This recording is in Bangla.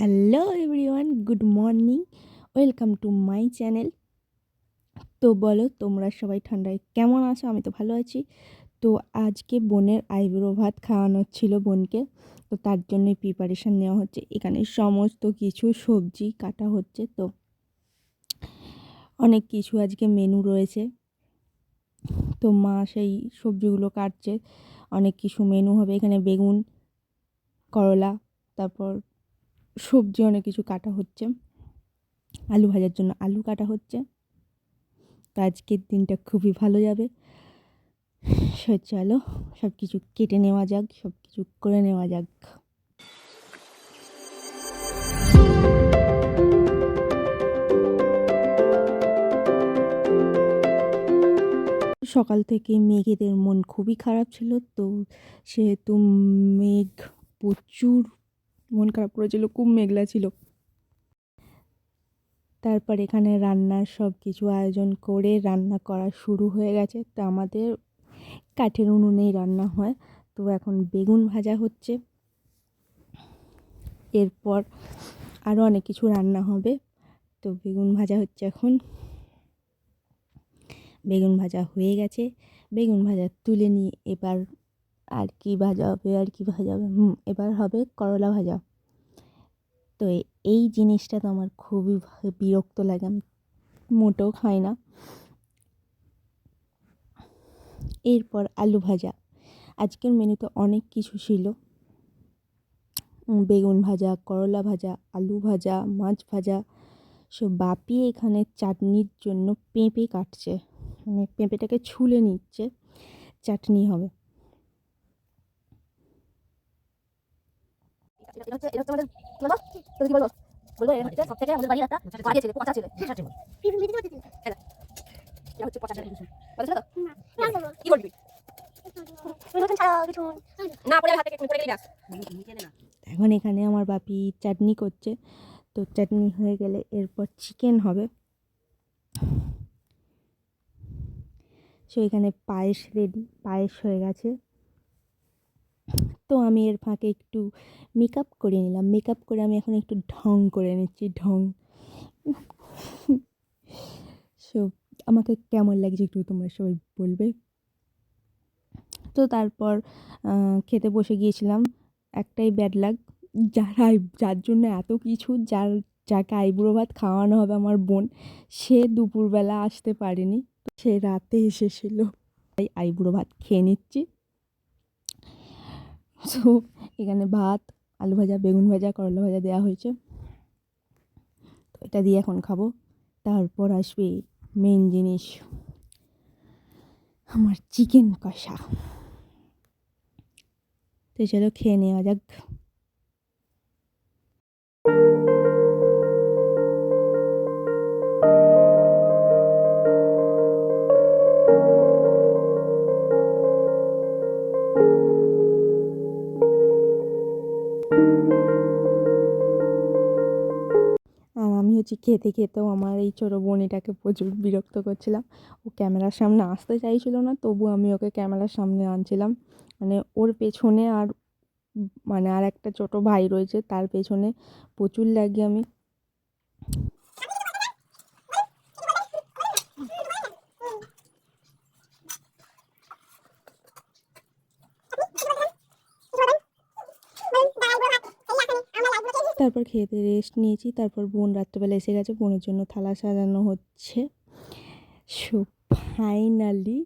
Hello everyone, good morning, welcome to my channel. তো বলো, তোমরা সবাই ঠান্ডায় কেমন আছো? আমি তো ভালো আছি। তো আজকে বোনের আইব্রো ভাত খাওয়ানো ছিল বোনকে, তো তার জন্যই প্রিপারেশান নেওয়া হচ্ছে। এখানে সমস্ত কিছু, সবজি কাটা হচ্ছে, তো অনেক কিছু আজকে মেনু রয়েছে। তো মা সেই সবজিগুলো কাটছে, অনেক কিছু মেনু হবে। এখানে বেগুন, করলা, তারপর সবজি অনেক কিছু কাটা হচ্ছে। আলু ভাজার জন্য আলু কাটা হচ্ছে। তো আজকের দিনটা খুবই ভালো যাবে। সো চলো সব কিছু কেটে নেওয়া যাক সব কিছু করে নেওয়া যাক। সকাল থেকে মেঘেদের মন খুবই খারাপ ছিল, তো সেহেতু মেঘ প্রচুর মন খারাপ করেছিল, খুব মেঘলা ছিল। তারপর এখানে রান্নার সব কিছু আয়োজন করে রান্না করা শুরু হয়ে গেছে। তো আমাদের কাঠের উনুনেই রান্না হয়। তো এখন বেগুন ভাজা হচ্ছে। এরপর আরও অনেক কিছু রান্না হবে। তো বেগুন ভাজা হচ্ছে এখন। বেগুন ভাজা হয়ে গেছে। বেগুন ভাজা তুলে নিয়ে এবার আর কি ভাজা হবে, আর কি ভাজা হবে? হুম, এবার হবে করলা ভাজা। তো এই জিনিসটা তো আমার খুবই বিরক্ত লাগে, আমি মোটেও খাই না। এরপর আলু ভাজা। আজকের মেনুতে অনেক কিছু ছিল। বেগুন ভাজা, করলা ভাজা, আলু ভাজা, মাছ ভাজা। সব বাপি এখানে চাটনির জন্য পেঁপে কাটছে। মানে পেঁপেটাকে ছুলে নিচ্ছে। চাটনি হবে। এটা হচ্ছে এটা হচ্ছে আমাদের কি বলব? তোকে কি বলব? বলব এটা সব থেকে আমাদের বাড়ির একটা বাজে ছেলে পচা ছেলে। এটা হচ্ছে পচা ছেলে কি বলবি? না। পড়ে হাতে পড়ে গেলি ব্যাস এখন এখানে আমার বাপি চাটনি করছে। তো চাটনি হয়ে গেলে এরপর চিকেন হবে। সো এখানে পায়েস রেডি পায়েস হয়ে গেছে। তো আমি এর ফাঁকে একটু মেকআপ করে নিলাম। মেকআপ করে আমি এখন একটু ঢং করে নিচ্ছি, ঢং। সো আমাকে কেমন লাগছে একটু তোমরা সবাই বলবে। তো তারপর খেতে বসে গিয়েছিলাম। একটাই ব্যাড লাগ যারা যার জন্য এত কিছু, যার, যাকে আইবুড়ো ভাত খাওয়ানো হবে আমার বোন, সে দুপুরবেলা আসতে পারেনি। সে রাতে এসেছিল। তাই আইবুড়ো ভাত খেয়ে নিচ্ছি। সো এখানে ভাত, আলু ভাজা, বেগুন ভাজা, করলা ভাজা দেওয়া হয়েছে। তো এটা দিয়ে এখন খাব। তারপর আসবে মেন জিনিস। আমার চিকেন কষা। তো চলো খেয়ে নেওয়া যাক। হচ্ছে খেতে, খেতেও আমার এই ছোটো বোনিটাকে প্রচুর বিরক্ত করছিলাম। ও ক্যামেরার সামনে আসতে চাইছিল না, তবু আমি ওকে ক্যামেরার সামনে আনছিলাম। মানে ওর পেছনে আর মানে আর একটা ছোটো ভাই রয়েছে, তার পেছনে প্রচুর লাগে আমি। তারপর খেতে রেস্ট নিয়েছি। তারপর বোন রাত্রেবেলা এসে গেছে। বোনের জন্য থালা সাজানো হচ্ছে। So finally